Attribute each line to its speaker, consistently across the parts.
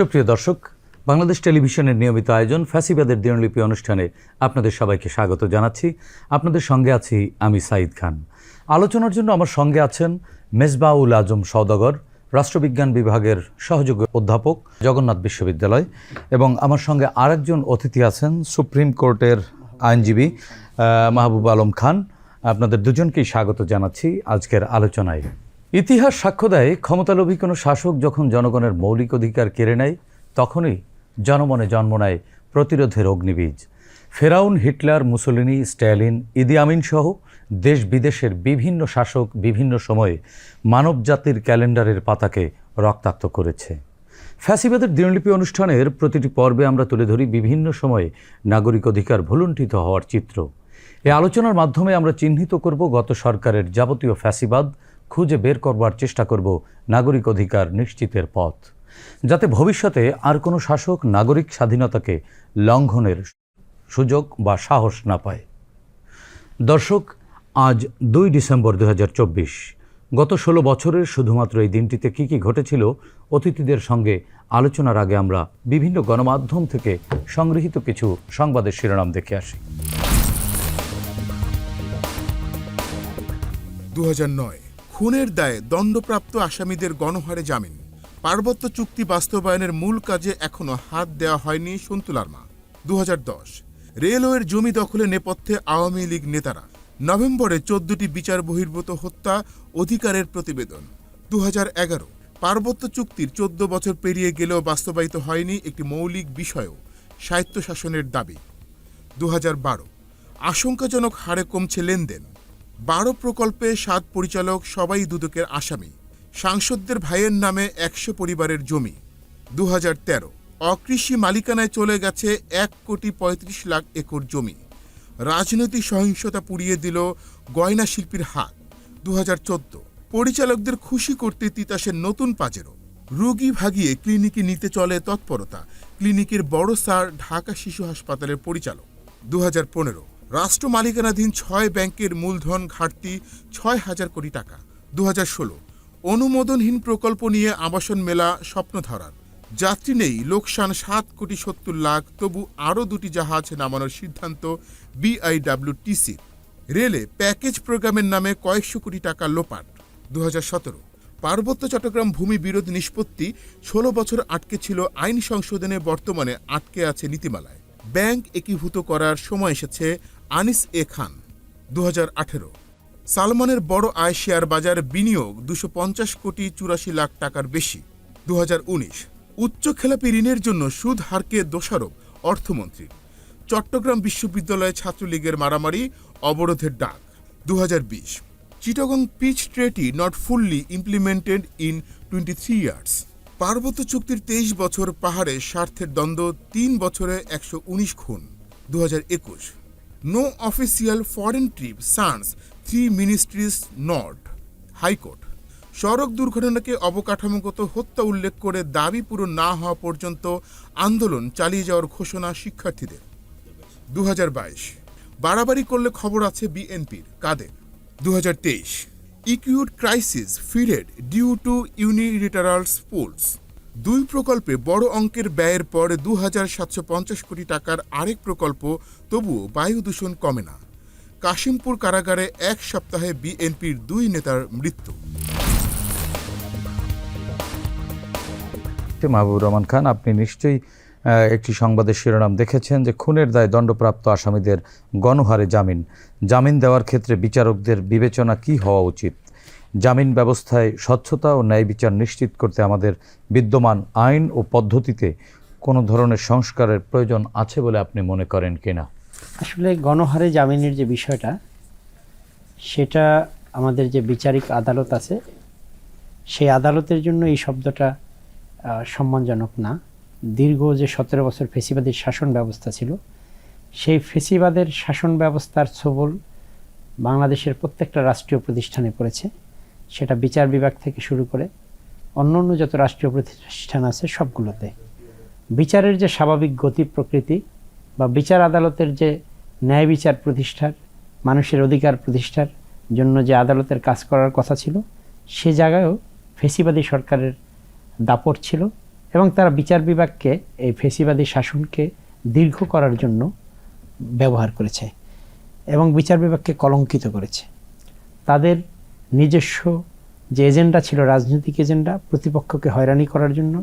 Speaker 1: সুপ্রিয় দর্শক, বাংলাদেশ টেলিভিশনের নিয়মিত আয়োজন ফ্যাসিবাদের দিনলিপি অনুষ্ঠানে আপনাদের সবাইকে স্বাগত জানাচ্ছি। আপনাদের সঙ্গে আছি আমি সাঈদ খান। আলোচনার জন্য আমার সঙ্গে আছেন মেজবাউল আজম সওদাগর, রাষ্ট্রবিজ্ঞান বিভাগের সহযোগী অধ্যাপক, জগন্নাথ বিশ্ববিদ্যালয়, এবং আমার সঙ্গে আরেকজন অতিথি আছেন সুপ্রিম কোর্টের আইনজীবী মাহবুব আলম খান। আপনাদের দুজনকেই স্বাগত জানাচ্ছি আজকের আলোচনায়। ইতিহাস সাক্ষ্য দেয়, ক্ষমতালোভী কোনো শাসক যখন জনগণের মৌলিক অধিকার কেড়ে নেয়, তখনই জনমনে জন্ম নেয় প্রতিরোধের অগ্নিবীজ। ফেরাউন, Hitler, Mussolini, Stalin, Idi Amin সহ দেশ বিদেশের বিভিন্ন শাসক বিভিন্ন সময়ে মানবজাতির ক্যালেন্ডারের পাতাকে রক্তাক্ত করেছে। ফ্যাসিবাদের দিনলিপি অনুষ্ঠানের প্রতিটি পর্বে আমরা তুলে ধরি বিভিন্ন সময়ে নাগরিক অধিকার ভুলুণ্ঠিত হওয়ার চিত্র। এ আলোচনার মাধ্যমে আমরা চিহ্নিত করব গত সরকারের যাবতীয় ফ্যাসিবাদ খুঁজে বের করবার চেষ্টা করব নাগরিক অধিকার নিশ্চিতের পথ, যাতে ভবিষ্যতে আর কোনো শাসক নাগরিক স্বাধীনতাকে লঙ্ঘনের সুযোগ বা সাহস না পায়। দর্শক, আজ দুই ডিসেম্বর দু হাজার চব্বিশ, গত ষোলো বছরের শুধুমাত্র এই দিনটিতে কি কি ঘটেছিল অতিথিদের সঙ্গে আলোচনার আগে আমরা বিভিন্ন গণমাধ্যম থেকে সংগৃহীত কিছু সংবাদের শিরোনাম দেখে আসি।
Speaker 2: দু হাজার নয় খুনের দায়ে দণ্ডপ্রাপ্ত আসামিদের গণহারে জামিন। পার্বত্য চুক্তি বাস্তবায়নের মূল কাজে এখনও হাত দেওয়া হয়নি সন্তুলার মা দুহাজার দশ, রেলওয়ের জমি দখলে নেপথ্যে আওয়ামী লীগ নেতারা নভেম্বরে চোদ্দটি বিচার বহির্ভূত হত্যা অধিকারের প্রতিবেদন। দু হাজার এগারো, পার্বত্য চুক্তির চোদ্দ বছর পেরিয়ে গেলেও বাস্তবায়িত হয়নি একটি মৌলিক বিষয়ও স্বায়ত্তশাসনের দাবি। দু হাজার বারো, আশঙ্কাজনক হারে কমছে লেনদেন। বারো প্রকল্পে সাত পরিচালক, সবাই দুদকের আসামি। সাংসদদের ভাইয়ের নামে একশো পরিবারের জমি। দু হাজার তেরো, অকৃষি মালিকানায় চলে গেছে এক কোটি পঁয়ত্রিশ লাখ একর জমি। রাজনৈতিক সহিংসতা পুড়িয়ে দিল গয়না শিল্পীর হাত। দু হাজার চোদ্দ, পরিচালকদের খুশি করতে তিতাসের নতুন পাজেরো রোগী ভাগিয়ে ক্লিনিকে নিতে চলে তৎপরতা। ক্লিনিকের বড় স্যার, ঢাকা শিশু হাসপাতালের পরিচালক। দু হাজার পনেরো রাষ্ট্র মালিকানাধীন ছয় ব্যাংকের মূলধন ঘাটতি ছয় হাজার কোটি টাকা। দু ষোলো। অনুমোদনহীন প্রকল্প নিয়ে আবাসন মেলা স্বপ্ন ধরার যাত্রী নেই, লোকসান সাত কোটি সত্তর লাখ, তবু আরও দুটি জাহাজ নামানোর সিদ্ধান্ত বিআইডব্লিউটিসি রেলে প্যাকেজ প্রোগ্রামের নামে কয়েকশো কোটি টাকা লোপাট। দু হাজার সতেরো। পার্বত্য চট্টগ্রাম ভূমি বিরোধ নিষ্পত্তি ষোলো বছর আটকে ছিল আইন সংশোধনে বর্তমানে আটকে আছে নীতিমালায়। ব্যাংক একীভূত করার সময় এসেছে আনিস এ খান দু হাজার আঠেরো। সালমানের বড় আয় শেয়ার বাজার বিনিয়োগ দুশো কোটি চুরাশি লাখ টাকার বেশি। দু উচ্চ খেলাপি ঋণের জন্য সুদ হারকে দোষারোপ, অর্থমন্ত্রী। চট্টগ্রাম বিশ্ববিদ্যালয়ে ছাত্রলীগের মারামারি, অবরোধের ডাক। দু Chittagong peace treaty not fully implemented in twenty three years. পার্বত্য চুক্তির তেইশ বছর পাহাড়ে স্বার্থের দ্বন্দ্ব তিন বছরে একশো উনিশ খুন। দু হাজার একুশ no official foreign trip sans three ministries not high court সড়ক দুর্ঘটনাকে অবকাঠামোগত হত্যা উল্লেখ করে দাবি পূরণ না হওয়া পর্যন্ত আন্দোলন চালিয়ে যাওয়ার ঘোষণা শিক্ষার্থীদের। দু বাড়াবাড়ি করলে খবর আছে বিএনপির। কাদের? দু ইকিউড crisis fired due to unilaterals polls দুই প্রকল্পে বড় অঙ্কের ব্যয়ের পর দু হাজার সাতশো পঞ্চাশ কোটি টাকার আরেক প্রকল্প, তবুও বায়ু দূষণ কমে না। কাশিমপুর কারাগারে এক সপ্তাহে বিএনপির দুই নেতার মৃত্যু।
Speaker 1: মাহবুবুর রহমান খান, আপনি নিশ্চয়ই একটি সংবাদের শিরোনাম দেখেছেন যে খুনের দায়ে দণ্ডপ্রাপ্ত আসামিদের গণহারে জামিন। জামিন দেওয়ার ক্ষেত্রে বিচারকদের বিবেচনা কি হওয়া উচিত? জামিন ব্যবস্থায় স্বচ্ছতা ও ন্যায় বিচার নিশ্চিত করতে আমাদের বিদ্যমান আইন ও পদ্ধতিতে কোনো ধরনের সংস্কারের প্রয়োজন আছে বলে আপনি মনে করেন কিনা?
Speaker 3: আসলে গণহারে জামিনের যে বিষয়টা, সেটা আমাদের যে বিচারিক আদালত আছে, সেই আদালতের জন্য এই শব্দটা সম্মানজনক না। দীর্ঘ যে সতেরো বছর ফেসিবাদের শাসন ব্যবস্থা ছিল, সেই ফেসিবাদের শাসন ব্যবস্থার ছবল বাংলাদেশের প্রত্যেকটা রাষ্ট্রীয় প্রতিষ্ঠানে পড়েছে। সেটা বিচার বিভাগ থেকে শুরু করে অন্য অন্য যত রাষ্ট্রীয় প্রতিষ্ঠান আছে সবগুলোতে। বিচারের যে স্বাভাবিক গতি প্রকৃতি বা বিচার আদালতের যে ন্যায় বিচার প্রতিষ্ঠার, মানুষের অধিকার প্রতিষ্ঠার জন্য যে আদালতের কাজ করার কথা ছিল, সে জায়গায়ও ফেসিবাদী সরকারের দাপট ছিল এবং তারা বিচার বিভাগকে এই ফেসিবাদী শাসনকে দীর্ঘ করার জন্য ব্যবহার করেছে এবং বিচার বিভাগকে কলঙ্কিত করেছে। তাদের নিজস্ব যে এজেন্ডা ছিল, রাজনৈতিক এজেন্ডা, প্রতিপক্ষকে হয়রানি করার জন্য,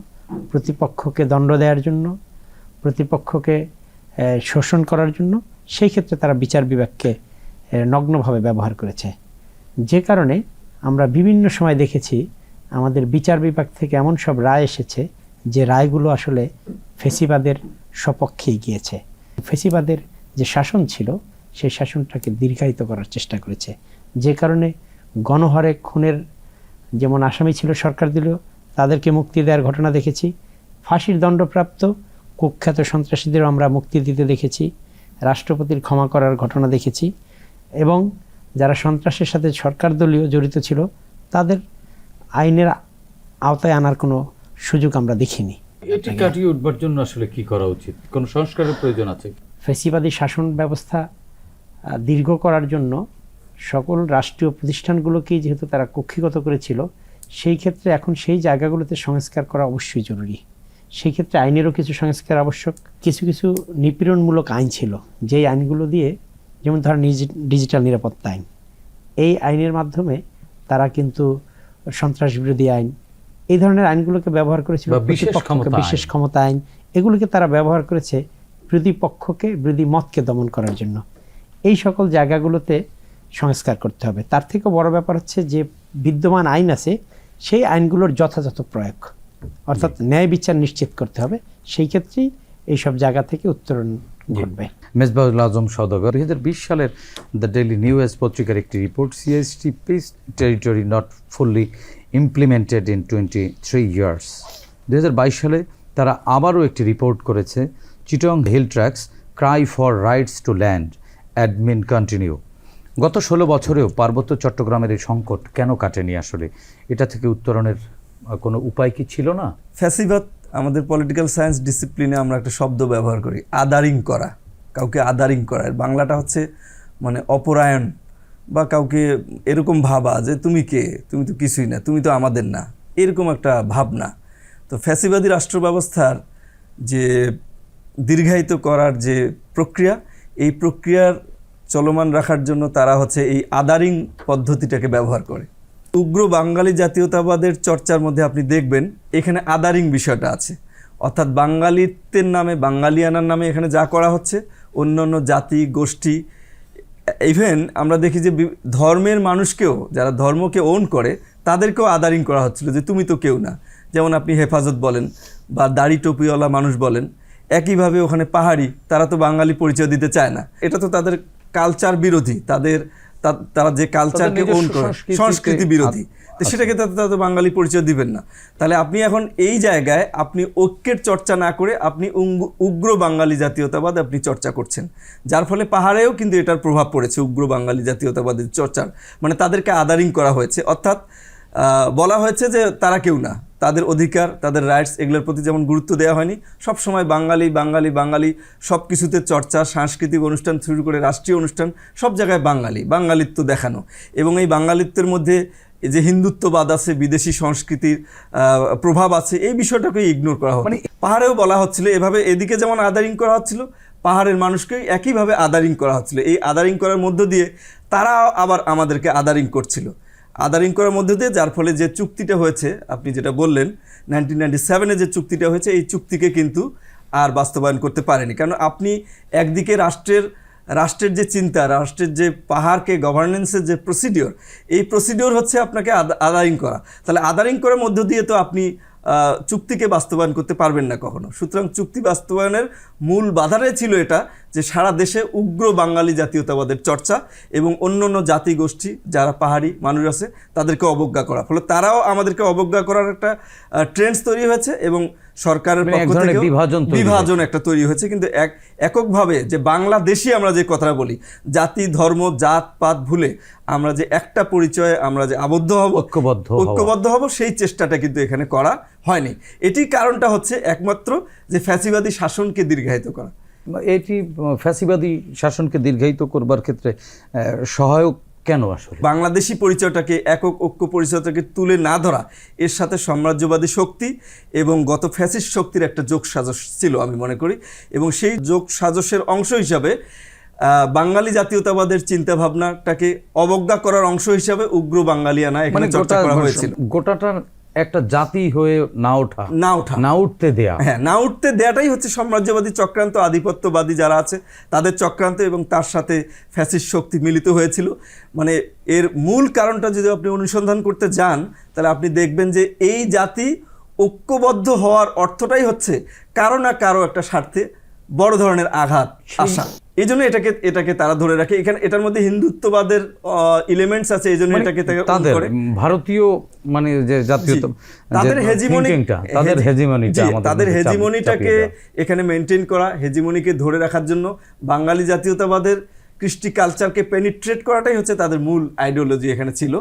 Speaker 3: প্রতিপক্ষকে দণ্ড দেওয়ার জন্য, প্রতিপক্ষকে শোষণ করার জন্য, সেই ক্ষেত্রে তারা বিচার বিভাগকে নগ্নভাবে ব্যবহার করেছে। যে কারণে আমরা বিভিন্ন সময় দেখেছি, আমাদের বিচার বিভাগ থেকে এমন সব রায় এসেছে যে রায়গুলো আসলে ফেসিবাদের সপক্ষেই গিয়েছে ফেসিবাদের যে শাসন ছিল, সেই শাসনটাকে দীর্ঘায়িত করার চেষ্টা করেছে। যে কারণে গণহারে খুনের যেমন আসামি ছিল সরকার দিল তাদেরকে মুক্তি দেওয়ার ঘটনা দেখেছি। ফাঁসির দণ্ডপ্রাপ্ত কুখ্যাত সন্ত্রাসীদেরও আমরা মুক্তি দিতে দেখেছি রাষ্ট্রপতির ক্ষমা করার ঘটনা দেখেছি এবং যারা সন্ত্রাসের সাথে সরকার দলীয় জড়িত ছিল তাদের আইনের আওতায় আনার কোনো সুযোগ আমরা দেখিনি।
Speaker 1: এটি কাটিয়ে উঠবার জন্য আসলে কি করা উচিত? কোন সংস্কারের প্রয়োজন আছে?
Speaker 3: ফেসিবাদী শাসন ব্যবস্থা দীর্ঘ করার জন্য সকল রাষ্ট্রীয় প্রতিষ্ঠানগুলোকেই যেহেতু তারা কক্ষিগত করেছিল সেই ক্ষেত্রে এখন সেই জায়গাগুলোতে সংস্কার করা অবশ্যই জরুরি। সেই ক্ষেত্রে আইনেরও কিছু সংস্কার আবশ্যক। কিছু কিছু নিপীড়নমূলক আইন ছিল যেই আইনগুলো দিয়ে যেমন ডিজি- ডিজিটাল নিরাপত্তা আইন। এই আইনের মাধ্যমে তারা কিন্তু সন্ত্রাস বিরোধী আইন এই ধরনের আইনগুলোকে ব্যবহার করেছিল
Speaker 1: বিশেষ ক্ষমতা আইন।
Speaker 3: বিশেষ ক্ষমতা আইন। এগুলোকে তারা ব্যবহার করেছে বিরোধী পক্ষকে বিরোধী মতকে দমন করার জন্য। এই সকল জায়গাগুলোতে সংস্কার করতে হবে। তার থেকে বড় ব্যাপার হচ্ছে যে বিদ্যমান আইন আছে সেই আইনগুলোর যথাযথ প্রয়োগ অর্থাৎ ন্যায় বিচার নিশ্চিত করতে হবে। সেই ক্ষেত্রেই এইসব জায়গা থেকে উত্তরণ ঘটবে।
Speaker 1: মেজবাউল আজম সওদাগর দুই হাজার বিশ সালের দ্য ডেইলি নিউজ পত্রিকার একটি report CST peace territory not fully implemented in twenty three years দু হাজার বাইশ সালে তারা আবারও একটি রিপোর্ট করেছে Chittagong hill tracts cry for rights to land admin continue গত ষোলো বছরেও পার্বত্য চট্টগ্রামের এই সংকট কেন কাটেনি আসলে? এটা থেকে উত্তরণের কোনো উপায় কি ছিল না?
Speaker 4: ফ্যাসিবাদ, আমাদের পলিটিক্যাল সায়েন্স ডিসিপ্লিনে আমরা একটা শব্দ ব্যবহার করি, আদারিং করা। কাউকে আদারিং করা। বাংলাটা হচ্ছে মানে অপরায়ণ বা কাউকে এরকম ভাবা যে তুমি কে? তুমি তো কিছুই না, তুমি তো আমাদের না। এরকম একটা ভাবনা। তো ফ্যাসিবাদী রাষ্ট্র ব্যবস্থার যে দীর্ঘায়িত করার যে প্রক্রিয়া, এই প্রক্রিয়ার চলমান রাখার জন্য তারা হচ্ছে এই আদারিং পদ্ধতিটাকে ব্যবহার করে। উগ্র বাঙালি জাতীয়তাবাদের চর্চার মধ্যে আপনি দেখবেন, এখানে আদারিং বিষয়টা আছে। অর্থাৎ বাঙালিত্বের নামে, বাঙালিয়ানার নামে এখানে যা করা হচ্ছে অন্য অন্য জাতি, গোষ্ঠী ইভেন আমরা দেখি যে ধর্মের মানুষকেও, যারা ধর্মকে ওন করে, তাদেরকেও আদারিং করা হচ্ছিল যে তুমি তো কেউ না। যেমন আপনি হেফাজত বলেন বা দাড়ি টুপিওয়ালা মানুষ বলেন, একইভাবে ওখানে পাহাড়ি, তারা তো বাঙালি পরিচয় দিতে চায় না। এটা তো তাদের কালচার বিরোধী তাদের তারা যে কালচারকে ওন করে সংস্কৃতি বিরোধী। তো সেটাকে তাতে বাঙালি পরিচয় দিবেন না। তাহলে আপনি এখন এই জায়গায় আপনি ঐক্যের চর্চা না করে আপনি উগ্র বাঙালি জাতীয়তাবাদ আপনি চর্চা করছেন। যার ফলে পাহাড়েও কিন্তু এটার প্রভাব পড়েছে উগ্র বাঙালি জাতীয়তাবাদের চর্চার। মানে তাদেরকে আদারিং করা হয়েছে। অর্থাৎ বলা হয়েছে যে তারা কেউ না। তাদের অধিকার তাদের রাইটস এগুলোর প্রতি যেমন গুরুত্ব দেওয়া হয়নি সব সময় বাঙালি বাঙালি বাঙালি সব কিছুতে চর্চা সাংস্কৃতিক অনুষ্ঠান শুরু করে রাষ্ট্রীয় অনুষ্ঠান সব জায়গায় বাঙালি বাঙালিত্ব দেখানো। এবং এই বাঙালিত্বের মধ্যে যে হিন্দুত্ববাদ আছে বিদেশি সংস্কৃতির প্রভাব আছে এই বিষয়টাকে ইগনোর করা মানে পাহাড়েও বলা হচ্ছিল এভাবে এদিকে যেমন আদারিং করা হচ্ছিল পাহাড়ের মানুষকে একইভাবে আদারিং করা হচ্ছিল। এই আদারিং করার মধ্য দিয়ে তারা আবার আমাদেরকে আদারিং করছিল। আদারিং করার মধ্যে দিয়ে, যার ফলে যে চুক্তিটা হয়েছে, আপনি যেটা বললেন নাইনটিন নাইনটি সেভেনে যে চুক্তিটা হয়েছে, এই চুক্তিকে কিন্তু আর বাস্তবায়ন করতে পারেনি। কারণ আপনি একদিকে রাষ্ট্রের রাষ্ট্রের যে চিন্তা, রাষ্ট্রের যে পাহাড়কে গভর্নেন্সের যে প্রসিডিওর এই প্রসিডিওর হচ্ছে আপনাকে আদা- আদারিং করা। তাহলে আদারিং করার মধ্য দিয়ে তো আপনি চুক্তিকে বাস্তবায়ন করতে পারবেন না কখনো। সুতরাং চুক্তি বাস্তবায়নের মূল বাধাটাই ছিল এটা যে সারা দেশে উগ্র বাঙালি জাতীয়তাবাদের চর্চা এবং অন্য অন্য জাতি গোষ্ঠী যারা পাহাড়ি মানুষ আছে তাদেরকে অবজ্ঞা করা। ফলে তারাও আমাদেরকে অবজ্ঞা করার একটা ট্রেন্ডস তৈরি হয়েছে এবং সরকারের
Speaker 1: মানে
Speaker 4: পক্ষ
Speaker 1: বিভাজন
Speaker 4: বিভাজন একটা তৈরি হয়েছে। কিন্তু এক এককভাবে যে বাংলাদেশি আমরা যে কথাটা বলি জাতি ধর্ম জাত পাত ভুলে আমরা যে একটা পরিচয়ে আমরা যে আবদ্ধ হব
Speaker 1: ঐক্যবদ্ধ
Speaker 4: ঐক্যবদ্ধ হব সেই চেষ্টাটা কিন্তু এখানে করা হয়নি। এটির কারণটা হচ্ছে একমাত্র যে ফ্যাসিবাদী শাসনকে দীর্ঘায়িত করা।
Speaker 1: এটি ফ্যাসিবাদী শাসনকে দীর্ঘায়িত করবার ক্ষেত্রে সহায়ক কেন আসলে?
Speaker 4: বাংলাদেশি পরিচয়টাকে একক ঐক্য পরিচয়টাকে তুলে না ধরা এর সাথে সাম্রাজ্যবাদী শক্তি এবং গত ফ্যাসিস্ট শক্তির একটা যোগ সাজস ছিল আমি মনে করি। এবং সেই যোগ সাজসের অংশ হিসাবে বাঙালি জাতীয়তাবাদের চিন্তা ভাবনাটাকে অবজ্ঞা করার অংশ হিসাবে উগ্র বাঙালিয়ানা এখানে
Speaker 1: মানে
Speaker 4: চর্চা করা হয়েছিল।
Speaker 1: গোটাটার একটা জাতি হয়ে না ওঠা
Speaker 4: না ওঠা।
Speaker 1: না উঠতে দেয়া।
Speaker 4: হ্যাঁ না উঠতে দেওয়াটাই হচ্ছে সাম্রাজ্যবাদী চক্রান্ত আধিপত্যবাদী যারা আছে তাদের চক্রান্ত এবং তার সাথে ফ্যাসিস শক্তি মিলিত হয়েছিল। মানে এর মূল কারণটা যদি আপনি অনুসন্ধান করতে যান তাহলে আপনি দেখবেন যে এই জাতি ঐক্যবদ্ধ হওয়ার অর্থটাই হচ্ছে কারও না কারও একটা স্বার্থে বড় ধরনের আঘাত আশা। এই জন্য এটাকে এটাকে তারা ধরে রাখে। এখানে এটার মধ্যে হিন্দুত্ববাদের ইলিমেন্টস আছে এই জন্য
Speaker 1: মানে
Speaker 4: এটাকে
Speaker 1: তাদের ভারতীয় মানে যে জাতীয়
Speaker 4: তাদের হেজিমনি
Speaker 1: তাদের হেজিমনিটা
Speaker 4: তাদের হেজিমনিটাকে এখানে মেনটেন করা হেজিমনিকে ধরে রাখার জন্য বাঙালি জাতীয়তাবাদের কৃষ্টি কালচারকে পেনিট্রেট করাটাই হচ্ছে তাদের মূল আইডিওলজি এখানে ছিল।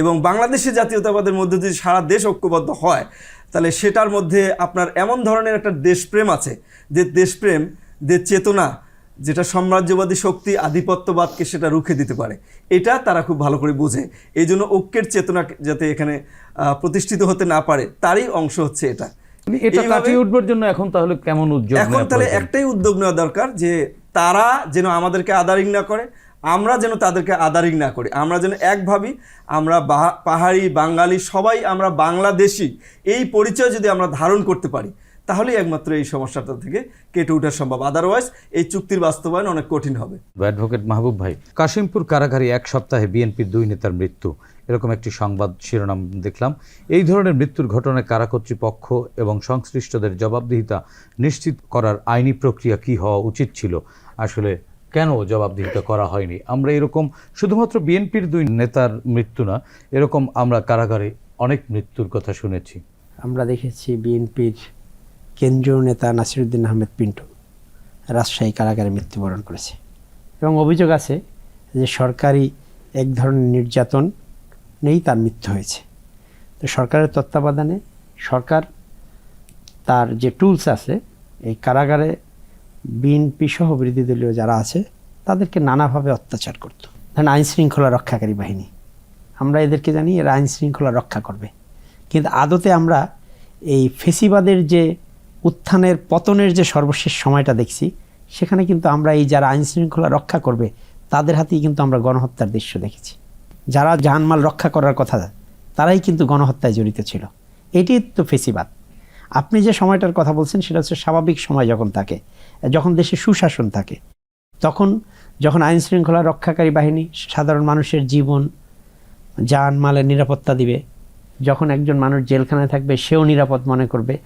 Speaker 4: এবং বাংলাদেশের জাতীয়তাবাদের মধ্যে যদি সারা দেশ ঐক্যবদ্ধ হয় তাহলে সেটার মধ্যে আপনার এমন ধরনের একটা দেশপ্রেম আছে যে দেশপ্রেম যে চেতনা যেটা সাম্রাজ্যবাদী শক্তি আধিপত্যবাদকে সেটা রুখে দিতে পারে। এটা তারা খুব ভালো করে বোঝে। এই জন্য ঐক্যের চেতনা যাতে এখানে প্রতিষ্ঠিত হতে না পারে তারই অংশ হচ্ছে এটা।
Speaker 1: এটা কাটিয়ে উঠবার জন্য এখন তাহলে কেমন উদ্যোগ
Speaker 4: এখন তাহলে একটাই উদ্যোগ নেওয়া দরকার যে তারা যেন আমাদেরকে আদারিং না করে, আমরা যেন তাদেরকে আদারিং না করি। আমরা যেন এক ভাবি, আমরা পাহাড়ি, বাঙালি, সবাই আমরা বাংলাদেশি, এই পরিচয় যদি আমরা ধারণ করতে পারি তাহলেই একমাত্র এই সমস্যাটা থেকে কেটে ওঠা সম্ভব। আদারওয়াইজ এই চুক্তির বাস্তবায়ন অনেক কঠিন হবে।
Speaker 1: অ্যাডভোকেট মাহবুব ভাই কাশিমপুর কারাগারে এক সপ্তাহে বিএনপির দুই নেতার মৃত্যু। এরকম একটি সংবাদ শিরোনাম দেখলাম। এই ধরনের মৃত্যুর ঘটনায় কারা কর্তৃপক্ষ এবং সংশ্লিষ্টদের জবাবদিহিতা নিশ্চিত করার আইনি প্রক্রিয়া কি হওয়া উচিত ছিল? আসলে কেন জবাবদিহিতা করা হয়নি? আমরা এরকম শুধুমাত্র বিএনপির দুই নেতার মৃত্যু না এরকম আমরা কারাগারে অনেক মৃত্যুর কথা শুনেছি।
Speaker 3: আমরা দেখেছি বিএনপির কেন্দ্রীয় নেতা নাসিরুদ্দিন আহমেদ পিন্টু রাজশাহী কারাগারে মৃত্যুবরণ করেছে। এবং অভিযোগ আছে যে সরকারি এক ধরনের নির্যাতন নেই তার মৃত্যু হয়েছে। তো সরকারের তত্ত্বাবধানে সরকার তার যে টুলস আছে, এই কারাগারে বিএনপি সহ বিরোধী দলীয় যারা আছে, তাদেরকে নানাভাবে অত্যাচার করত। ধরেন আইন শৃঙ্খলা রক্ষাকারী বাহিনী। আমরা এদেরকে জানি এরা আইন শৃঙ্খলা রক্ষা করবে। কিন্তু আদতে আমরা এই ফেসিবাদের যে উত্থানের পতনের যে সর্বশেষ সময়টা দেখছি, সেখানে কিন্তু আমরা এই যারা আইন শৃঙ্খলা রক্ষা করবে, তাদের হাতেই কিন্তু আমরা গণহত্যার দৃশ্য দেখেছি। যারা জানমাল রক্ষা করার কথা, তারাই কিন্তু গণহত্যায় জড়িত ছিল। এটি তো ফেসিবাদ। আপনি যে সময়টার কথা বলছেন, সেটা হচ্ছে স্বাভাবিক সময় যখন থাকে, যখন দেশে সুশাসন থাকে, তখন যখন আইন শৃঙ্খলা রক্ষাকারী বাহিনী, সাধারণ মানুষের জীবন যান মালের নিরাপত্তা দিবে, যখন একজন মানুষ জেলখানায় থাকবে, সেও নিরাপদ মনে করবে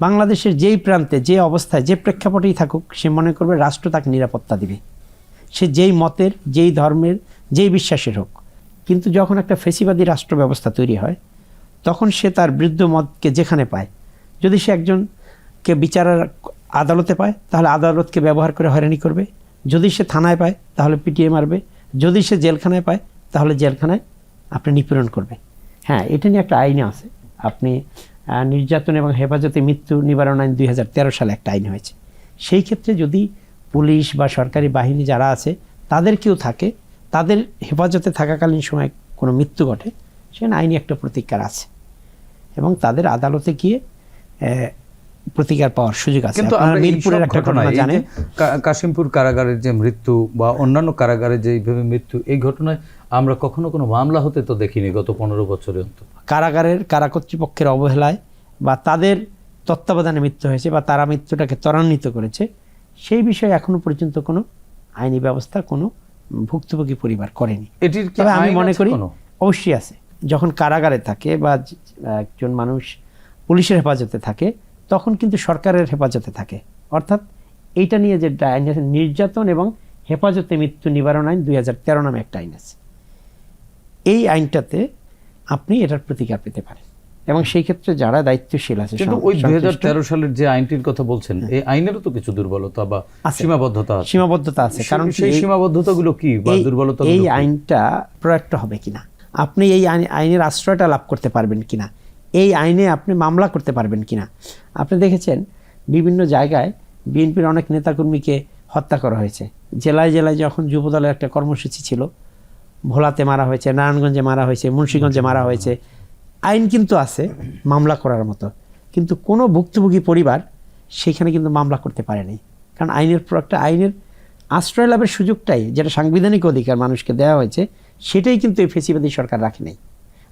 Speaker 3: বাংলাদেশের যেই প্রান্তে, যে অবস্থায়, যে প্রেক্ষাপটেই থাকুক, সে মনে করবে রাষ্ট্র তাকে নিরাপত্তা দিবে। সে যেই মতের, যেই ধর্মের, যেই বিশ্বাসের হোক। কিন্তু যখন একটা ফেসিবাদী রাষ্ট্র ব্যবস্থা তৈরি হয়, তখন সে তার বৃদ্ধ মতকে যেখানে পায়, যদি সে একজনকে বিচারের আদালতে পায়, তাহলে আদালতকে ব্যবহার করে হয়রানি করবে। যদি সে থানায় পায়, তাহলে পিটিয়ে মারবে। যদি সে জেলখানায় পায়, তাহলে জেলখানায় আপনি নিপীড়ন করবে। হ্যাঁ এটা নিয়ে একটা আইন আছে। আপনি নির্যাতন এবং হেফাজতে মৃত্যু নিবারণ আইন দুই হাজার তেরো সালে একটা আইন হয়েছে। সেই ক্ষেত্রে যদি পুলিশ বা সরকারি বাহিনী যারা আছে তাদের কেউ থাকে, তাদের হেফাজতে থাকাকালীন সময় কোনো মৃত্যু ঘটে, সেখানে আইনি একটা প্রতিকার আছে। এবং তাদের আদালতে গিয়ে প্রতিকার পাওয়ার সুযোগ আছে।
Speaker 1: কিন্তু আমরা
Speaker 3: মিরপুরের একটা
Speaker 1: ঘটনা
Speaker 3: জানেন?
Speaker 1: কাশিমপুর কারাগারের যে মৃত্যু বা অন্যান্য কারাগারে যে এইভাবে মৃত্যু এই ঘটনায় আমরা কখনো কোনো মামলা হতে তো দেখিনি গত পনেরো বছরে অন্তত।
Speaker 3: কারাগারের কারা কর্তৃপক্ষের অবহেলায় বা তাদের তত্ত্বাবধানে মৃত্যু হয়েছে বা তারা মৃত্যুটাকে ত্বরান্বিত করেছে সেই বিষয়ে এখনও পর্যন্ত কোনো আইনি ব্যবস্থা কোনো ভুক্তভোগী পরিবার করেনি।
Speaker 1: এটির কি
Speaker 3: তবে আমি মনে করি? অবশ্যই আছে। যখন কারাগারে থাকে বা একজন মানুষ পুলিশের হেফাজতে থাকে তখন কিন্তু সরকারের হেফাজতে থাকে। অর্থাৎ এইটা নিয়ে যে আইন আছে নির্যাতন এবং হেফাজতে মৃত্যু নিবারণ আইন দুই নামে একটা আইন আছে। এই আইনটাতে আপনি এটার প্রতিকার পেতে পারেন। এবং সেই ক্ষেত্রে যারা দায়িত্বশীল আছে
Speaker 1: কিন্তু ওই দুই সালের যে আইনটির কথা বলছেন এই আইনেরও তো কিছু দুর্বলতা বা সীমাবদ্ধতা আছে।
Speaker 3: সীমাবদ্ধতা আছে। কারণ
Speaker 1: সেই- সীমাবদ্ধতাগুলো কি বা দুর্বলতা
Speaker 3: এই আইনটা প্রয়োগটা হবে কিনা? আপনি এই আইন- আইনের আশ্রয়টা লাভ করতে পারবেন কিনা? এই আইনে আপনি মামলা করতে পারবেন কিনা? আপনি দেখেছেন, বিভিন্ন জায়গায় বিএনপির অনেক নেতাকর্মীকে হত্যা করা হয়েছে। জেলায় জেলায় যখন যুবদলের একটা কর্মসূচি ছিল, ভোলাতে মারা হয়েছে, নারায়ণগঞ্জে মারা হয়েছে, মুন্সীগঞ্জে মারা হয়েছে, আইন কিন্তু আছে মামলা করার মতো। কিন্তু কোনো ভুক্তভোগী পরিবার সেখানে কিন্তু মামলা করতে পারেনি। কারণ আইনের একটা আইনের আশ্রয় লাভের সুযোগটাই, যেটা সাংবিধানিক অধিকার মানুষকে দেওয়া হয়েছে, সেটাই কিন্তু এই ফেসিবাদী সরকার রাখেনি।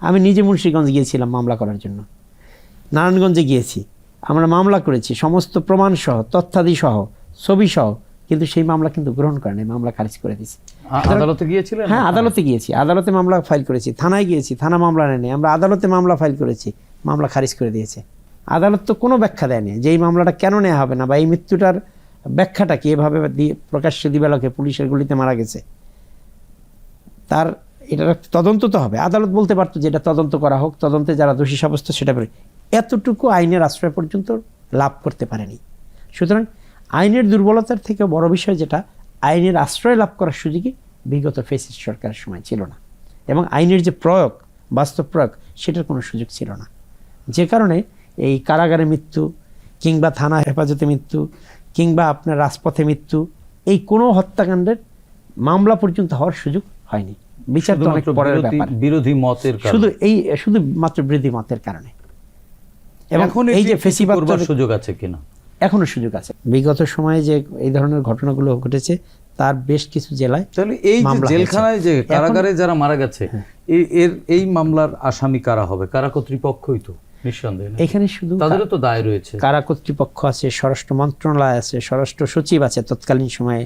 Speaker 3: আমি নিজে মুন্সিগঞ্জ গিয়েছিলাম মামলা করার জন্য। নারায়ণগঞ্জে গিয়েছি। আমরা মামলা করেছি সমস্ত প্রমাণ সহ তথ্যাদি সহ ছবি সহ কিন্তু সেই মামলা কিন্তু গ্রহণ করেনি মামলা খারিজ করে দিয়েছে।
Speaker 1: আদালতে গিয়েছিলেন?
Speaker 3: হ্যাঁ আদালতে গিয়েছি। আদালতে মামলা ফাইল করেছি থানায় গিয়েছি থানা মামলা নেয়নি আমরা আদালতে মামলা ফাইল করেছি মামলা খারিজ করে দিয়েছে। আদালত তো কোনো ব্যাখ্যা দেয়নি যে এই মামলাটা কেন নেওয়া হবে না বা এই মৃত্যুটার ব্যাখ্যাটা কি? এভাবে দিয়ে প্রকাশ্যে দিবালকে পুলিশের গুলিতে মারা গেছে। তার এটার তদন্ত তো হবে। আদালত বলতে পারতো যে এটা তদন্ত করা হোক, তদন্তে যারা দোষী সাব্যস্ত সেটা করে এতটুকু আইনের আশ্রয় পর্যন্ত লাভ করতে পারেনি। সুতরাং আইনের দুর্বলতার থেকে বড় বিষয় যেটা, আইনের আশ্রয় লাভ করার সুযোগই বিগত ফেসিস্ট সরকারের সময় ছিল না। এবং আইনের যে প্রয়োগ, বাস্তব প্রয়োগ, সেটার কোনো সুযোগ ছিল না। যে কারণে এই কারাগারে মৃত্যু, কিংবা থানা হেফাজতে মৃত্যু, কিংবা আপনার রাজপথে মৃত্যু, এই কোনো হত্যাকাণ্ডের মামলা পর্যন্ত হওয়ার সুযোগ হয়নি। বিচার তো অনেক পরের ব্যাপার।
Speaker 1: বিরোধী মতের
Speaker 3: শুধু এই শুধু মাত্র বৃদ্ধি মতের কারণে।
Speaker 1: এখন
Speaker 3: এই যে ফেসিবাদ
Speaker 1: সুযোগ আছে কিনা?
Speaker 3: এখনও সুযোগ আছে। বিগত সময়ে যে এই ধরনের ঘটনাগুলো ঘটেছে তার বেশ কিছু জেলায়
Speaker 1: তাহলে এই যে জেলখানায় যে
Speaker 3: হ্যাঁ।
Speaker 1: কারাগারে যারা মারা গেছে এর এই মামলার আসামি কারা হবে? কারা কর্তৃপক্ষই তো নিঃসন্দেহে।
Speaker 3: এখানে শুধু
Speaker 1: তাদেরও তো দায় রয়েছে।
Speaker 3: কারা কর্তৃপক্ষ আছে স্বরাষ্ট্র মন্ত্রণালয় আছে স্বরাষ্ট্র সচিব আছে তৎকালীন সময়ে।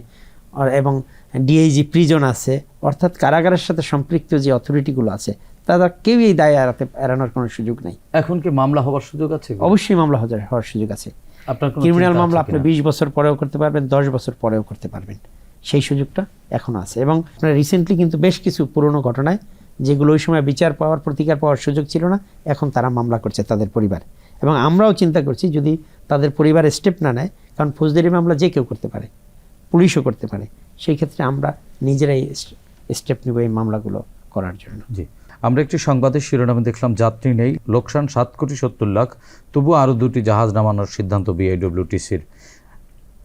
Speaker 3: এবং ডিআইজি প্রিজন আছে অর্থাৎ কারাগারের সাথে সম্পৃক্ত যে অথরিটিগুলো আছে তারা কেউই এই দায় এড়াতে এড়ানোর কোনো সুযোগ নেই।
Speaker 1: এখন কি মামলা হওয়ার সুযোগ আছে?
Speaker 3: অবশ্যই মামলা হওয়ার হওয়ার সুযোগ আছে।
Speaker 1: আপনার
Speaker 3: ক্রিমিনাল মামলা আপনি বিশ বছর পরেও করতে পারবেন দশ বছর পরেও করতে পারবেন। সেই সুযোগটা এখনও আছে। এবং আপনার রিসেন্টলি কিন্তু বেশ কিছু পুরনো ঘটনায় যেগুলো ওই সময় বিচার পাওয়ার প্রতিকার পাওয়ার সুযোগ ছিল না এখন তারা মামলা করছে তাদের পরিবার। এবং আমরাও চিন্তা করছি যদি তাদের পরিবার স্টেপ না নেয় কারণ ফৌজদারি মামলা যে কেউ করতে পারে। পুলিশও করতে পারে। সেই ক্ষেত্রে আমরা নিজেরাই স্টেপ নেব এই মামলাগুলো করার জন্য।
Speaker 1: জি। আমরা একটি সংবাদের শিরোনামে দেখলাম যাত্রী নেই লোকসান সাত কোটি সত্তর লাখ তবু আরও দুটি জাহাজ নামানোর সিদ্ধান্ত বিআইডব্লিউটিসির।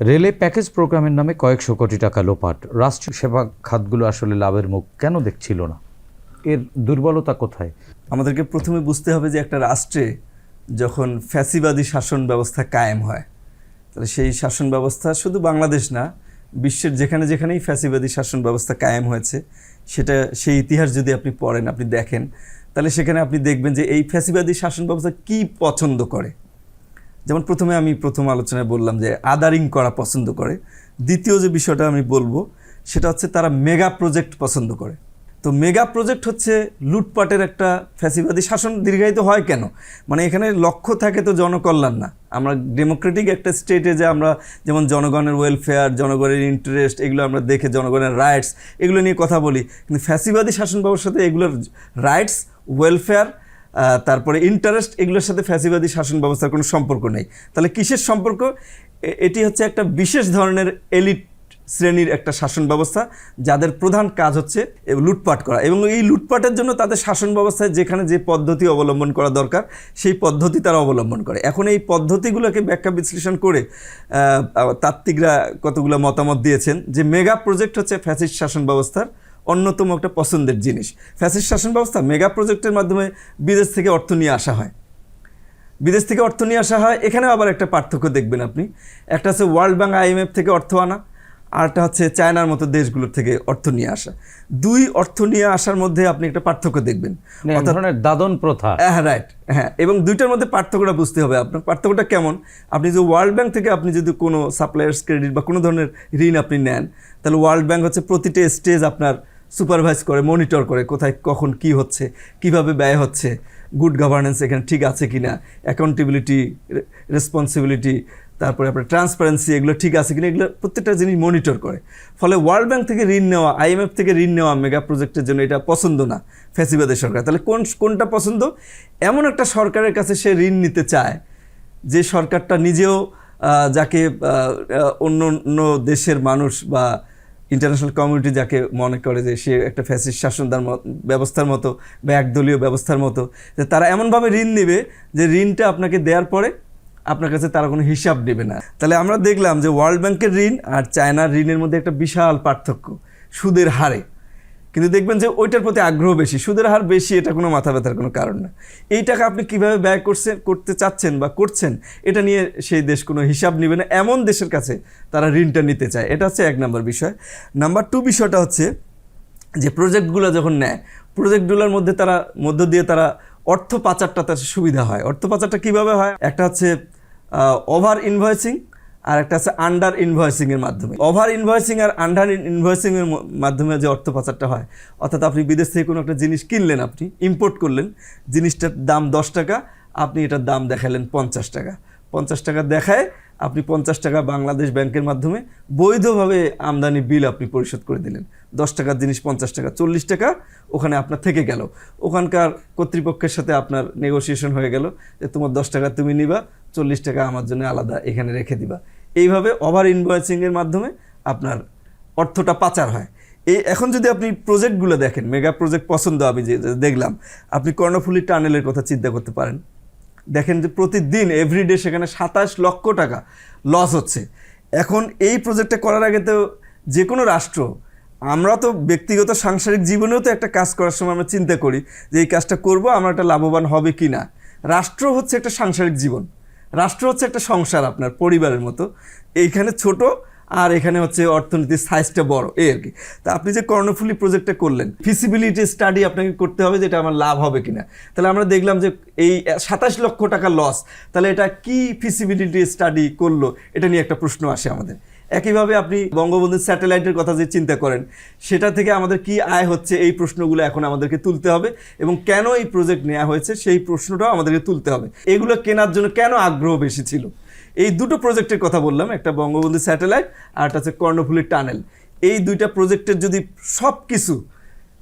Speaker 1: রেলে প্যাকেজ প্রোগ্রামের নামে কয়েকশো কোটি টাকা লোপাট। রাষ্ট্রীয় সেবা খাতগুলো আসলে লাভের মুখ কেন দেখছিল না? এর দুর্বলতা কোথায়?
Speaker 4: আমাদেরকে প্রথমে বুঝতে হবে যে একটা রাষ্ট্রে যখন ফ্যাসিবাদী শাসন ব্যবস্থা কায়েম হয় তাহলে সেই শাসন ব্যবস্থা শুধু বাংলাদেশ না বিশ্বের যেখানে যেখানেই ফ্যাসিবাদী শাসন ব্যবস্থা কায়েম হয়েছে, সেটা, সেই ইতিহাস যদি আপনি পড়েন, আপনি দেখেন, তাহলে সেখানে আপনি দেখবেন যে এই ফ্যাসিবাদী শাসন ব্যবস্থা কি পছন্দ করে। যেমন প্রথমে আমি প্রথম আলোচনায় বললাম যে আদারিং করা পছন্দ করে। দ্বিতীয় যে বিষয়টা আমি বলব, সেটা হচ্ছে তারা মেগা প্রজেক্ট পছন্দ করে। তো মেগা প্রজেক্ট হচ্ছে লুটপাটের একটা ফ্যাসিবাদী শাসন দীর্ঘায়িত হয় কেন? মানে এখানে লক্ষ্য থাকে তো জনকল্যাণ না। আমরা ডেমোক্রেটিক একটা স্টেটে যে আমরা যেমন জনগণের ওয়েলফেয়ার জনগণের ইন্টারেস্ট এগুলো আমরা দেখে জনগণের রাইটস এগুলো নিয়ে কথা বলি। কিন্তু ফ্যাসিবাদী শাসন ব্যবস্থাতে এগুলোর রাইটস ওয়েলফেয়ার তারপরে ইন্টারেস্ট এগুলোর সাথে ফ্যাসিবাদী শাসন ব্যবস্থার কোনো সম্পর্ক নেই। তাহলে কিসের সম্পর্ক? এটি হচ্ছে একটা বিশেষ ধরনের এলিট শ্রেণির একটা শাসন ব্যবস্থা, যাদের প্রধান কাজ হচ্ছে লুটপাট করা। এবং এই লুটপাটের জন্য তাদের শাসন ব্যবস্থায় যেখানে যে পদ্ধতি অবলম্বন করা দরকার, সেই পদ্ধতি তারা অবলম্বন করে। এখন এই পদ্ধতিগুলোকে ব্যাখ্যা বিশ্লেষণ করে তাত্ত্বিকরা কতগুলো মতামত দিয়েছেন যে মেগা প্রজেক্ট হচ্ছে ফ্যাসিস্ট শাসন ব্যবস্থার অন্যতম একটা পছন্দের জিনিস। ফ্যাসিস্ট শাসন ব্যবস্থা মেগা প্রজেক্টের মাধ্যমে বিদেশ থেকে অর্থ নিয়ে আসা হয়। বিদেশ থেকে অর্থ নিয়ে আসা হয়। এখানেও আবার একটা পার্থক্য দেখবেন আপনি। একটা হচ্ছে ওয়ার্ল্ড ব্যাংক আইএমএফ থেকে অর্থ আনা। আরটা হচ্ছে চায়নার মতো দেশগুলোর থেকে অর্থ নিয়ে আসা। দুই অর্থ নিয়ে আসার মধ্যে আপনি একটা পার্থক্য দেখবেন।
Speaker 1: মানে ধরনের দাদন প্রথা।
Speaker 4: হ্যাঁ রাইট হ্যাঁ এবং দুইটার মধ্যে পার্থক্যটা বুঝতে হবে আপনার। পার্থক্যটা কেমন? আপনি যে ওয়ার্ল্ড ব্যাংক থেকে আপনি যদি কোনো সাপ্লায়ার্স ক্রেডিট বা কোনো ধরনের ঋণ আপনি নেন তাহলে ওয়ার্ল্ড ব্যাংক হচ্ছে প্রতিটা স্টেজ আপনার সুপারভাইজ করে মনিটর করে কোথায় কখন কি হচ্ছে কীভাবে ব্যয় হচ্ছে গুড গভর্নেন্স এখানে ঠিক আছে কি না অ্যাকাউন্টেবিলিটি রেসপন্সিবিলিটি তারপরে আপনার ট্রান্সপারেন্সি এগুলো ঠিক আছে কিনা এগুলো প্রত্যেকটা জিনিস মনিটর করে। ফলে ওয়ার্ল্ড ব্যাংক থেকে ঋণ নেওয়া আইএমএফ থেকে ঋণ নেওয়া মেগা প্রজেক্টের জন্য এটা পছন্দ না ফ্যাসিবাদের সরকার। তাহলে কোন, কোনটা পছন্দ? এমন একটা সরকারের কাছে সে ঋণ নিতে চায়, যে সরকারটা নিজেও যাকে অন্য অন্য দেশের মানুষ বা ইন্টারন্যাশনাল কমিউনিটি যাকে মনে করে যে সে একটা ফ্যাসিস্ট শাসনদার ব্যবস্থার মতো বা একদলীয় ব্যবস্থার মতো, যে তারা এমনভাবে ঋণ নেবে যে ঋণটা আপনাকে দেওয়ার পরে আপনার কাছে তারা কোনো হিসাব দেবে না। তাহলে আমরা দেখলাম যে ওয়ার্ল্ড ব্যাংকের ঋণ আর চায়নার ঋণের মধ্যে একটা বিশাল পার্থক্য, সুদের হারে। কিন্তু দেখবেন যে ওইটার প্রতি আগ্রহ বেশি। সুদের হার বেশি, এটা কোনো মাথা ব্যথার কোনো কারণ না। এই টাকা আপনি কীভাবে ব্যয় করছেন, করতে চাচ্ছেন বা করছেন, এটা নিয়ে সেই দেশ কোনো হিসাব নেবে না। এমন দেশের কাছে তারা ঋণটা নিতে চায়। এটা হচ্ছে এক নম্বর বিষয়। নাম্বার টু বিষয়টা হচ্ছে যে প্রজেক্টগুলো যখন নেয়, প্রজেক্টগুলোর মধ্যে তারা, মধ্য দিয়ে তারা অর্থ পাচারটা তার সুবিধা হয়। অর্থ পাচারটা কীভাবে হয়? একটা হচ্ছে ওভার ইনভয়েসিং আর একটা আছে আন্ডার ইনভয়েসিং এর মাধ্যমে। ওভার ইনভয়েসিং আর আন্ডার ইনভয়েসিং এর ম- মাধ্যমে যে অর্থ পাচারটা হয়, অর্থাৎ আপনি বিদেশ থেকে কোনো একটা জিনিস কিনলেন আপনি ইম্পোর্ট করলেন, জিনিসটার দাম দশ টাকা, আপনি এটার দাম দেখালেন পঞ্চাশ টাকা। পঞ্চাশ টাকা দেখায় আপনি পঞ্চাশ টাকা বাংলাদেশ ব্যাংকের মাধ্যমে বৈধভাবে আমদানি বিল আপনি পরিশোধ করে দিলেন। দশ টাকার জিনিস পঞ্চাশ টাকা, চল্লিশ টাকা ওখানে আপনার থেকে গেল। ওখানকার কর্তৃপক্ষের সাথে আপনার নেগোসিয়েশন হয়ে গেল যে তোমার দশ টাকা তুমি নিবা চল্লিশ টাকা আমার জন্য আলাদা এখানে রেখে দিবা। এইভাবে ওভার ইনভয়েসিংয়ের মাধ্যমে আপনার অর্থটা পাচার হয়। এই এখন যদি আপনি প্রজেক্টগুলো দেখেন মেগা প্রজেক্ট পছন্দ আমি যে দেখলাম, আপনি কর্ণফুলী টানেলের কথা চিন্তা করতে পারেন। দেখেন যে প্রতিদিন এভরিডে সেখানে সাতাশ লক্ষ টাকা লস হচ্ছে। এখন এই প্রজেক্টটা করার আগে তো যে কোনো রাষ্ট্র, আমরা তো ব্যক্তিগত সাংসারিক জীবনেও তো একটা কাজ করার সময় আমরা চিন্তা করি যে এই কাজটা করব, আমরা একটা লাভবান হবে কি না রাষ্ট্র হচ্ছে একটা সাংসারিক জীবন। রাষ্ট্র হচ্ছে একটা সংসার আপনার, পরিবারের মতো। এইখানে ছোট আর এখানে হচ্ছে অর্থনীতির সাইজটা বড়, এই আর কি। তা আপনি যে কর্ণফুলি প্রজেক্টটা করলেন ফিসিবিলিটি স্টাডি আপনাকে করতে হবে যে এটা আমার লাভ হবে কিনা। তাহলে আমরা দেখলাম যে এই সাতাশ লক্ষ টাকা লস তাহলে এটা কি ফিসিবিলিটি স্টাডি করল, এটা নিয়ে একটা প্রশ্ন আসে আমাদের। একইভাবে আপনি বঙ্গবন্ধু স্যাটেলাইটের কথা যে চিন্তা করেন, সেটা থেকে আমাদের কি আয় হচ্ছে এই প্রশ্নগুলো এখন আমাদেরকে তুলতে হবে এবং কেন এই প্রজেক্ট নেওয়া হয়েছে সেই প্রশ্নটাও আমাদেরকে তুলতে হবে। এগুলো কেনার জন্য কেন আগ্রহ বেশি ছিল? এই দুটো প্রজেক্টের কথা বললাম, একটা বঙ্গবন্ধু স্যাটেলাইট আর একটা হচ্ছে কর্ণফুলী টানেল। এই দুইটা প্রজেক্টের যদি সব কিছু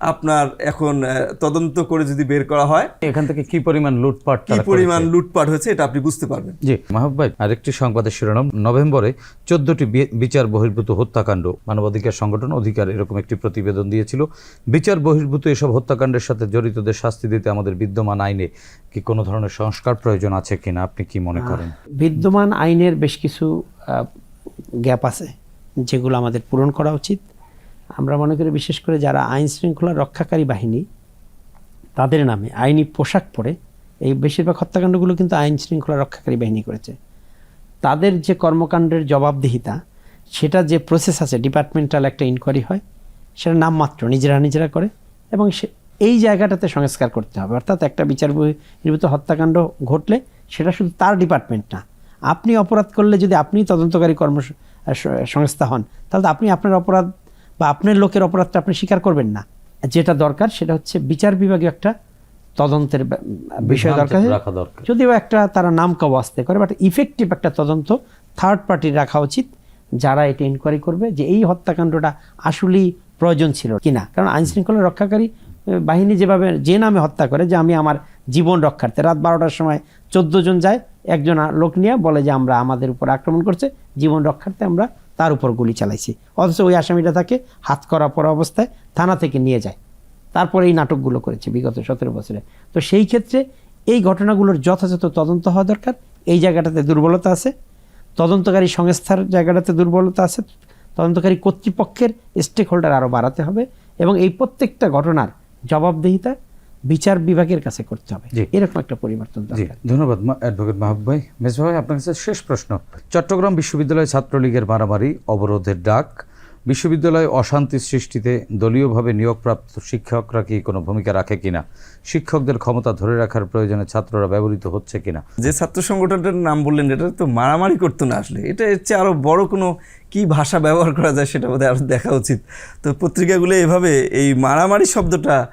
Speaker 4: আপনার এখন আহ, তদন্ত করে যদি বের করা হয়
Speaker 1: এখান থেকে কি পরিমাণ লুটপাট
Speaker 4: কি পরিমাণ লুটপাট হয়েছে এটা আপনি বুঝতে পারবেন।
Speaker 1: জি মাহবুব ভাই আরেকটি সংবাদের শিরোনাম। নভেম্বরে চোদ্দটি বিচার বহির্ভূত হত্যাকাণ্ড মানবাধিকার সংগঠন অধিকার এরকম একটি প্রতিবেদন দিয়েছিল। বিচার বহির্ভূত এসব হত্যাকাণ্ডের সাথে জড়িতদের শাস্তি দিতে আমাদের বিদ্যমান আইনে কি কোনো ধরনের সংস্কার প্রয়োজন আছে কিনা আপনি কি মনে করেন?
Speaker 3: বিদ্যমান আইনের বেশ কিছু গ্যাপ আছে যেগুলো আমাদের পূরণ করা উচিত। আমরা মনে করি বিশেষ করে যারা আইন শৃঙ্খলা রক্ষাকারী বাহিনী, তাদের নামে আইনি পোশাক পরে এই বেশিরভাগ হত্যাকাণ্ডগুলো কিন্তু আইন শৃঙ্খলা রক্ষাকারী বাহিনী করেছে। তাদের যে কর্মকাণ্ডের জবাবদিহিতা, সেটা যে প্রসেস আছে ডিপার্টমেন্টাল একটা ইনকোয়ারি হয় সেটা নামমাত্র নিজেরা নিজেরা করে এবং সে, এই জায়গাটাতে সংস্কার করতে হবে। অর্থাৎ একটা বিচার বহির্ভূত হত্যাকাণ্ড ঘটলে সেটা শুধু তার ডিপার্টমেন্ট না। আপনি অপরাধ করলে যদি আপনি তদন্তকারী কর্ম সংস্থা হন, তাহলে আপনি আপনার অপরাধ বা আপনার লোকের অপরাধটা আপনি স্বীকার করবেন না। যেটা দরকার সেটা হচ্ছে বিচার বিভাগে একটা তদন্তের বিষয় দরকার। যদিও একটা তারা নাম কাওয়াস্তে করে বাট ইফেক্টিভ একটা তদন্ত থার্ড পার্টি রাখা উচিত যারা এটা ইনকোয়ারি করবে যে এই হত্যাকাণ্ডটা আসলেই প্রয়োজন ছিল কিনা। কারণ আইন শৃঙ্খলা রক্ষাকারী বাহিনী যেভাবে যে নামে হত্যা করে যে আমি আমার জীবন রক্ষার্থে রাত বারোটার সময় চোদ্দ জন যায় একজন লোক নিয়ে বলে যে আমরা আমাদের উপর আক্রমণ করছে জীবন রক্ষার্থে আমরা তার উপর গুলি চালাইছি। অথচ ওই আসামিটা তাকে হাত করা পর অবস্থায় থানা থেকে নিয়ে যায়। তারপরে এই নাটকগুলো করেছে বিগত সতেরো বছরে। তো সেই ক্ষেত্রে এই ঘটনাগুলোর যথাযথ তদন্ত হওয়া দরকার। এই জায়গাটাতে দুর্বলতা আছে। তদন্তকারী সংস্থার জায়গাটাতে দুর্বলতা আছে। তদন্তকারী কর্তৃপক্ষের স্টেক হোল্ডার আরও বাড়াতে হবে। এবং এই প্রত্যেকটা ঘটনার জবাবদিহিতা বিচার বিভাগের কাছে করতে হবে। এরকম একটা পরিবর্তন দরকার।
Speaker 1: ধন্যবাদ মা- অ্যাডভোকেট মাহবুব ভাই। মেজবা ভাই আপনার কাছে শেষ প্রশ্ন। চট্টগ্রাম বিশ্ববিদ্যালয় ছাত্রলীগের মারামারি অবরোধের ডাক। বিশ্ববিদ্যালয়ে অশান্তি সৃষ্টিতে দলীয়ভাবে নিয়োগপ্রাপ্ত শিক্ষকরা কি কোনো ভূমিকা রাখে কিনা? শিক্ষকদের ক্ষমতা ধরে রাখার প্রয়োজনে ছাত্ররা ব্যবহৃত হচ্ছে কিনা?
Speaker 4: যে ছাত্র সংগঠনটার নাম বললেন এটা তো মারামারি করতো না আসলে। এটা এর চেয়ে আরও বড় কোনো কি ভাষা ব্যবহার করা যায় সেটা বোধহয় আরও দেখা উচিত। তো পত্রিকাগুলো এভাবে এই মারামারি শব্দটা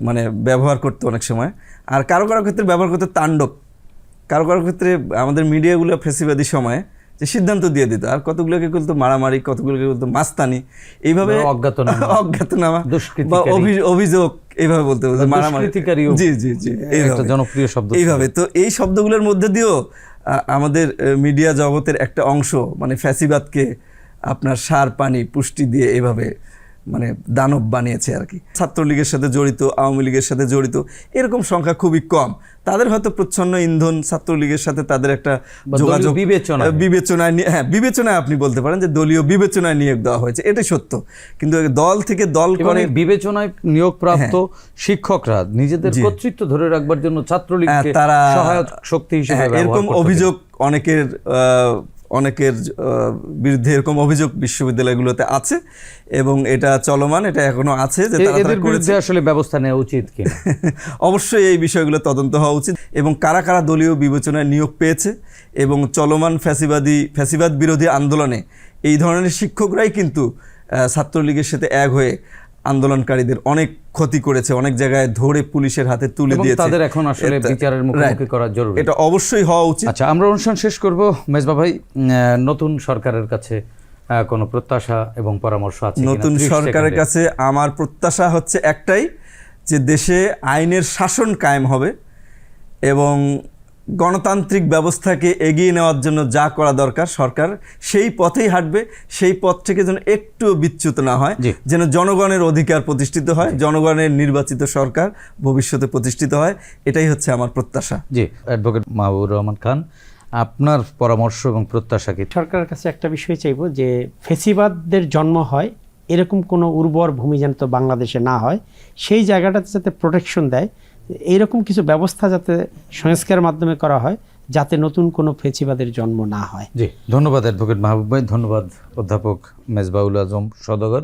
Speaker 4: মানে ব্যবহার করতো অনেক সময়। আর কারও কারও ক্ষেত্রে ব্যবহার করতে তাণ্ডব। কারও কারও ক্ষেত্রে আমাদের মিডিয়াগুলো ফেসিবাদী সময়ে যে সিদ্ধান্ত দিয়ে দিত। আর কতগুলোকে বলতো মারামারি কতগুলোকে বলতো মাস্তানি এইভাবে
Speaker 1: বা অজ্ঞাতনামা।
Speaker 4: অজ্ঞাতনামা বা অভিযোগ এইভাবে বলতে বলতো মারামারি। জি জি জি
Speaker 1: একটা। জনপ্রিয় শব্দ
Speaker 4: এইভাবে। তো এই শব্দগুলোর মধ্যে দিয়েও আমাদের মিডিয়া জগতের একটা অংশ মানে ফ্যাসিবাদকে আপনার সার পানি পুষ্টি দিয়ে এভাবে মানে দানব বানিয়েছে আর কি। ছাত্রলীগের সাথে জড়িত আওয়ামী লীগের সাথে জড়িত এরকম সংখ্যা খুবই কম। তাদের হয়তো প্রচ্ছন্ন ইন্ধন ছাত্রলীগের সাথে তাদের একটা যোগাযোগ
Speaker 1: দলীয় বিবেচনায়।
Speaker 4: বিবেচনায় নিয়ে- হ্যাঁ বিবেচনায় আপনি বলতে পারেন যে দলীয় বিবেচনায় নিয়োগ দেওয়া হয়েছে। এটাই সত্য। কিন্তু দল থেকে দল করে
Speaker 1: বিবেচনায় নিয়োগপ্রাপ্ত শিক্ষকরা নিজেদের। কর্তৃত্ব ধরে রাখবার জন্য ছাত্রলীগকে
Speaker 4: হ্যাঁ, তারা
Speaker 1: সহায়ক শক্তি হিসেবে
Speaker 4: হ্যাঁ, এরকম অভিযোগ অনেকের আহ, অনেকের বিরুদ্ধে এরকম অভিযোগ বিশ্ববিদ্যালয়গুলোতে আছে এবং এটা চলমান এটা এখনও আছে যে তারা করেছে।
Speaker 1: বিরুদ্ধে আসলে ব্যবস্থা নেওয়া উচিত কিনা?
Speaker 4: অবশ্যই এই বিষয়গুলো তদন্ত হওয়া উচিত এবং কারা কারা দলীয় বিবেচনায় নিয়োগ পেয়েছে এবং চলমান ফ্যাসিবাদী ফ্যাসিবাদ বিরোধী আন্দোলনে এই ধরনের শিক্ষকরাই কিন্তু ছাত্রলীগের সাথে এক হয়ে আন্দোলনকারীদের অনেক ক্ষতি করেছে অনেক জায়গায় ধরে পুলিশের হাতে তুলে দিয়েছে।
Speaker 1: তাদের এখন আসলে বিচারের মুখোমুখি. করা জরুরি।
Speaker 4: এটা অবশ্যই হওয়া উচিত।
Speaker 1: আচ্ছা আমরা অনুষ্ঠান শেষ করব। মেজবা ভাই নতুন সরকারের কাছে কোনো প্রত্যাশা এবং পরামর্শ আছে
Speaker 4: নতুন সরকারের কাছে আমার প্রত্যাশা হচ্ছে একটাই যে দেশে আইনের শাসন কায়েম হবে এবং গণতান্ত্রিক ব্যবস্থাকে এগিয়ে নেওয়ার জন্য যা করা দরকার সরকার সেই পথেই হাঁটবে সেই পথ থেকে যেন একটু বিচ্যুত না হয়। যেন জনগণের অধিকার প্রতিষ্ঠিত হয় জনগণের নির্বাচিত সরকার ভবিষ্যতে প্রতিষ্ঠিত হয় এটাই হচ্ছে আমার প্রত্যাশা
Speaker 1: জি অ্যাডভোকেট মাহবুবুর রহমান খান আপনার পরামর্শ এবং প্রত্যাশা কি
Speaker 3: সরকারের কাছে একটা বিষয় চাইব যে ফেসিবাদদের জন্ম হয় এরকম কোনো উর্বর ভূমি যেন তো বাংলাদেশে না হয় সেই জায়গাটাতে যাতে প্রোটেকশন দেয় এইরকম কিছু ব্যবস্থা যাতে সংস্কারের মাধ্যমে করা হয়, যাতে নতুন কোনো ফেসিবাদের জন্ম না হয়।
Speaker 1: জি, ধন্যবাদ অ্যাডভোকেট মাহবুব ভাই, ধন্যবাদ অধ্যাপক মেজবাউল আজম সদগর।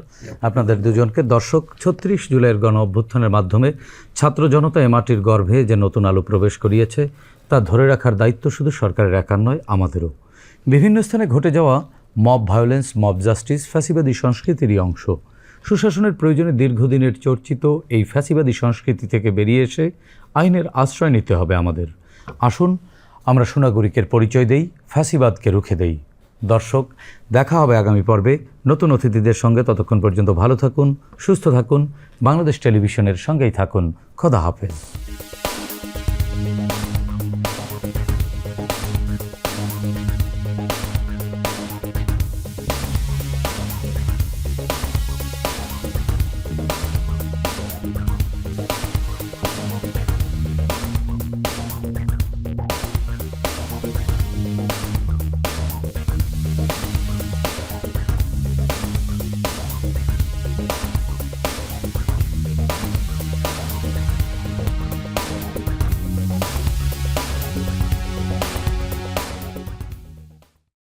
Speaker 1: আপনাদের দুজনকে দর্শক ছত্রিশ জুলাইয়ের গণ অভ্যুত্থানের মাধ্যমে ছাত্র জনতা এ মাটির গর্ভে যে নতুন আলো প্রবেশ করিয়েছে, তা ধরে রাখার দায়িত্ব শুধু সরকারের একার নয়, আমাদেরও। বিভিন্ন স্থানে ঘটে যাওয়া মব ভায়োলেন্স মব জাস্টিস ফ্যাসিবাদী সংস্কৃতিরই অংশ। সুশাসনের প্রয়োজনে দীর্ঘদিনের চর্চিত এই ফ্যাসিবাদী সংস্কৃতি থেকে বেরিয়ে এসে আইনের আশ্রয় নিতে হবে আমাদের। আসুন, আমরা সোনাগরিকের পরিচয় দেই, ফ্যাসিবাদকে রুখে দেই। দর্শক, দেখা হবে আগামী পর্বে। নতুন অতিথিদের সঙ্গে ততক্ষণ পর্যন্ত ভালো থাকুন, সুস্থ থাকুন, বাংলাদেশ টেলিভিশনের সঙ্গেই থাকুন। খোদা হাফেজ।